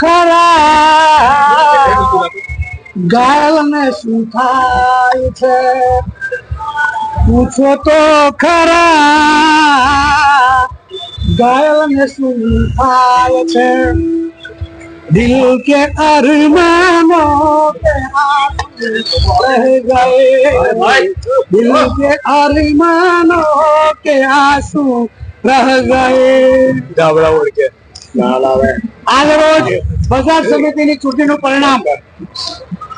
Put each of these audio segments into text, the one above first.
ખરા ગાયને શું થાય છે પૂછો તો ખરા ગાયને શું થાય છે દિલ કે અરમાનો દિલ કે અરમાનો કે આંસુ રહ ગયે ડાબડા ઓળ કે ના લાવે આજ રોજ બજાર સમિતિની ચૂંટણીનું પરિણામ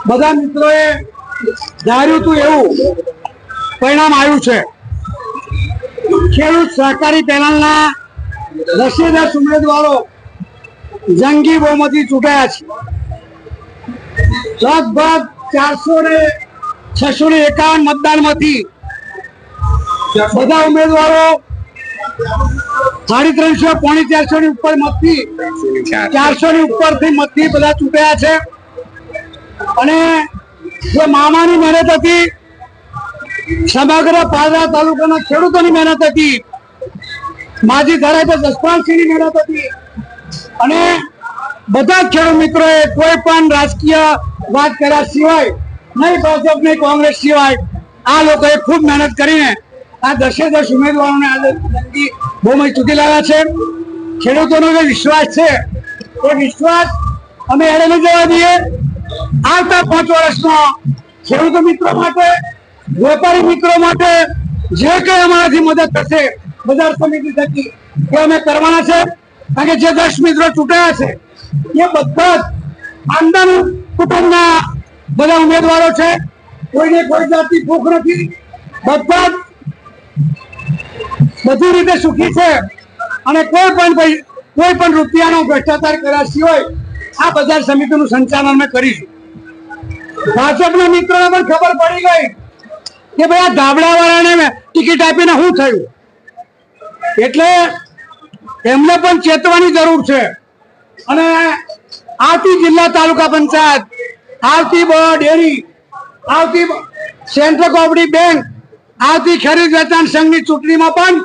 બધા મિત્રોએ ધાર્યું હતું એવું પરિણામ આવ્યું છે. ખેડૂત સહકારી પેનલના દસે દસ ઉમેદવારો જંગી બહુમતી ચૂંટાયા છે. લગભગ ચારસો ને છસો ને એકાવન મતદાનમાંથી બધા ઉમેદવારો સાડી ત્રણસો, પોણી ચારસો ની ઉપર મતથી ચારસો ની ઉપરથી મતથી બધા ચૂંટાયા છે. અને જે મામાની મહેનત હતી, સમગ્ર પાદરા તાલુકાના ખેડૂતોની મહેનત હતી, માજી ધારાસભ્ય જસપાલસિંહની મહેનત હતી. અને બધા ખેડૂત મિત્રોએ કોઈ પણ રાજકીય વાત કર્યા સિવાય, નહીં ભાજપ, નહીં કોંગ્રેસ સિવાય, આ લોકોએ ખૂબ મહેનત કરીને આ દસે દસ ઉમેદવારોને આજે જંગી ચૂકી ચૂંટી લાવ્યા છે. ખેડૂતોનો જે વિશ્વાસ છે. એ વિશ્વાસ અમે એને ન જવા દઈએ. આવતા પાંચ વર્ષમાં ખેડૂતો મિત્રો માટે, વેપારી મિત્રો માટે જે કઈ અમારાથી મદદ થશે, બજાર સમિતિ થકી, એ અમે કરવાના છે. કારણ કે જે દસ મિત્રો ચૂંટાયા છે, એ બધા જ આંદન કુટુંબના બધા ઉમેદવારો છે. કોઈને કોઈ જાતની ભૂખ નથી. બધા બધી રીતે સુખી છે. અને કોઈ પણ કોઈ પણ રૂપિયાનો ભ્રષ્ટાચાર કર્યા સિવાય આ બજાર સમિતિનું સંચાલન અમે કરીશું. ભાજપના મિત્રોને પણ ખબર પડી ગઈ કે ભાઈ આ ધાબળાવાળાને ટિકિટ આપીને શું થયું? એટલે એમને પણ ચેતવાની જરૂર છે. અને આવતી જિલ્લા તાલુકા પંચાયત, આવતી બ, ડેરી, આવતી સેન્ટ્રલ કોઓપરેટિવ બેંક, આવતી ખરીદ વેચાણ સંઘની ચૂંટણીમાં પણ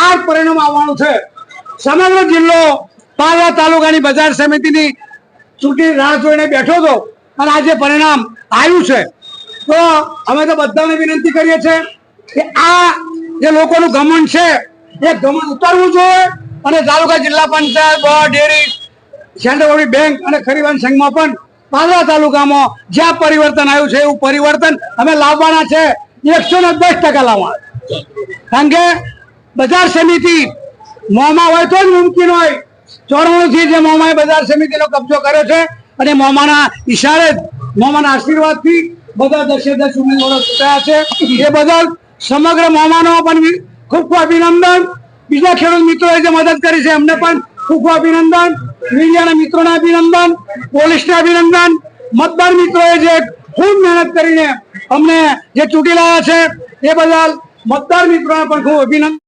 આ જ પરિણામ આવવાનું છે. સમગ્ર જિલ્લો પાલવા તાલુકાની બજાર સમિતિની ચૂંટણી રાહ જોઈને બેઠો હતો. અને આજે પરિણામ આવ્યું છે. તો અમે તો બધાને વિનંતી કરીએ છીએ કે આ જે લોકોનું ગમન છે, એ ગમન ઉતારવું જોઈએ. અને તાલુકા જિલ્લા panchayat board dairy, central bank અને ખરીવાન સંઘમાં પણ પાલવા તાલુકામાં જ્યાં પરિવર્તન આવ્યું છે, એવું પરિવર્તન અમે લાવવાના છે. એકસો ને દસ ટકા લાવવાના. કારણ કે બજાર સમિતિ. મોમાં હોય તો જ મુમકિન હોય. ચોરાણુંથી જે મોમાએ બજાર સમિતિનો કબજો કર્યો છે અને મોમાના ઈશારે જ, મોમાના આશીર્વાદથી બધા દસે દસ ઉમેદવારો ચૂંટાયા છે. એ બદલ સમગ્ર મોમાનો પણ ખૂબ ખૂબ અભિનંદન. બીજા ખેડૂત મિત્રોએ જે મદદ કરી છે એમને પણ ખૂબ ખૂબ અભિનંદન. મીડિયાના મિત્રોને અભિનંદન. પોલીસને અભિનંદન. મતદાર મિત્રોએ જે ખૂબ મહેનત કરીને અમને જે ચૂંટી લાવ્યા છે એ બદલ મતદાર મિત્રોને પણ ખૂબ અભિનંદન.